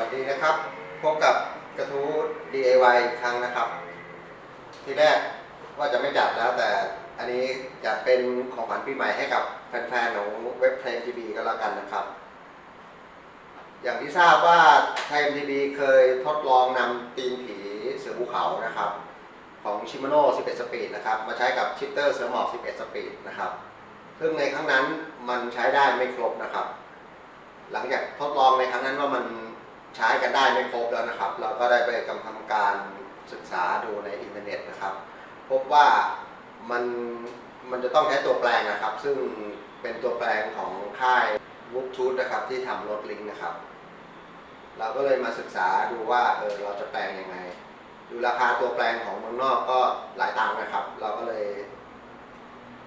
วัสดีนะครับ พบกับกระทู้ DIY อีกครั้งนะครับ ทีแรกว่าจะไม่จัดแล้วแต่อันนี้อยากเป็นของขวัญปีใหม่ให้กับแฟนๆของเว็บไทม์ทีวีก็แล้วกันนะครับ อย่างที่ทราบว่าไทม์ทีวีเคยทดลองนำตีนผีเสือภูเขานะครับ ของชิม a โน่11 สปีดนะครับ มาใช้กับชิปเตอร์เสือหมอบ11 สปีดนะครับ ซึ่งในครั้งนั้นมันใช้ได้ไม่ครบนะครับหลังจากทดลองในครั้งนั้นว่ามัน ช้กันได้ไม่ครบแล้วนะครับ เราก็ได้ไปกำทำการศึกษาดูในอินเทอร์เน็ตนะครับ พบว่ามันมันจะต้องใช้ตัวแปลงนะครับ ซึ่งเป็นตัวแปลงของค่ายวุ o ทูธนะครับ ที่ทำรถลิงก์นะครับ เราก็เลยมาศึกษาดูว่าเออเราจะแปลงยังไง ดูราคาตัวแปลงของเมืองนอกก็หลายตังค์นะครับ เราก็เลย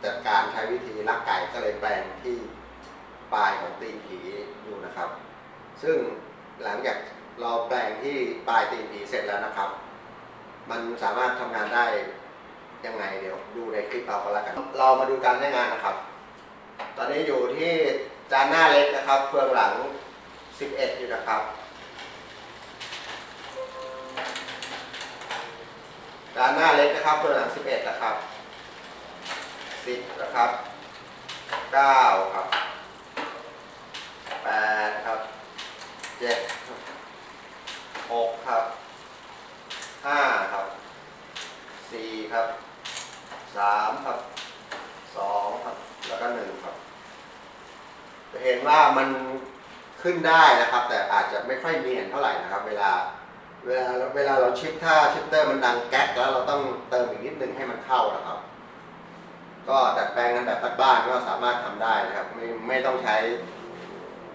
จัดการใช้วิธีลักไก่ก็เลยแปลงที่ปลายของตีนผีอยู่นะครับ ซึ่ง หลังจากเราแปลงที่ปลายตีนผีเสร็จแล้วนะครับ มันสามารถทำงานได้ยังไงเดี๋ยวดูในคลิปเราก็แล้วกัน เรามาดูการใช้งานนะครับ ตอนนี้อยู่ที่จานหน้าเล็กนะครับเฟืองหลัง 11 อยู่นะครับ จานหน้าเล็กนะครับเฟืองหลัง 11 นะครับสิบนะครับเก้าครับแปดครับเจ็ดครับหกครับห้าครับสี่ ครับสามครับสองครับแล้วก็หนึ่งครับจะเห็นว่ามันขึ้นได้นะครับ แต่อาจจะไม่ค่อยเนียนเท่าไหร่นะครับ เวลาเวลาเวลาเราชิปถ้าชิปเตอร์มันดังแก๊กแล้วเราต้องเติมอีกนิดนึงให้มันเข้านะครับ ก็ดัดแปลงกันแบบบ้านๆก็สามารถทำได้นะครับ ไม่ไม่ต้องใช้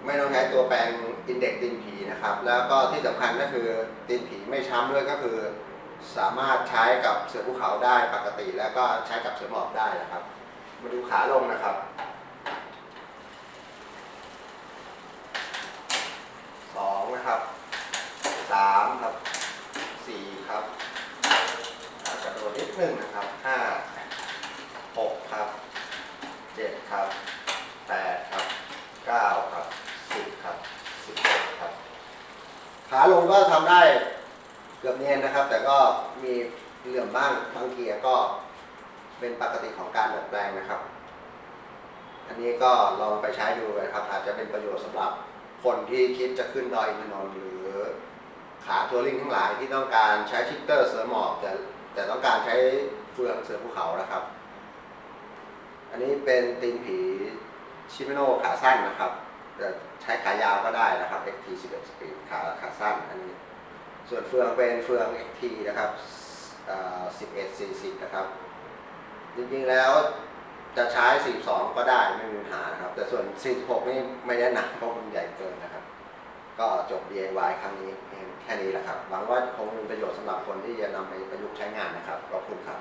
ไม่ต้องใช้ตัวแปลงอินเด็กตีนผีนะครับ แล้วก็ที่สำคัญก็คือตีนผีไม่ช้ำด้วยก็คือ สามารถใช้กับเสือภูเขาได้ปกติ แล้วก็ใช้กับเสือหมอบได้นะครับ มาดูขาลงนะครับสองนะครับสามครับสี่ครับอากระโดดนิดนึงนะครับห้าหกครับเจ็ดครับแปดครับเก้าครับสิบครับสิบเอ็ดครับ ขาลงก็ทำได้ เกือบเนียนนะครับ แต่ก็มีเหลื่อมบ้างบางเกียร์ก็เป็นปกติของการดัดแปลงนะครับ อันนี้ก็ลองไปใช้ดูนะครับ อาจจะเป็นประโยชน์สำหรับคนที่คิดจะขึ้นดอยอินทนนท์หรือขาทัวริงทั้งหลายที่ต้องการใช้ชิปเตอร์เสือหมอบแต่แต่ต้องการใช้เฟืองเสือภูเขานะครับ อันนี้เป็นตีนผีชิมิโนขาสั้นนะครับแต่ใช้ขายาวก็ได้นะครับ XT 11 Speed ขาขาสั้นอันนี้ ส่วนเฟืองเป็นเฟือง XT นะครับ11 40 นะครับ จริงๆแล้วจะใช้ 42 ก็ได้ไม่มีปัญหานะครับ แต่ส่วน 46 นี่ไม่แนะนำเพราะมันใหญ่เกินนะครับ ก็จบ DIY ครั้งนี้เพียงแค่นี้แหละครับ หวังว่าคงมีประโยชน์สำหรับคนที่จะนำไปประยุกต์ใช้งานนะครับ ขอบคุณครับ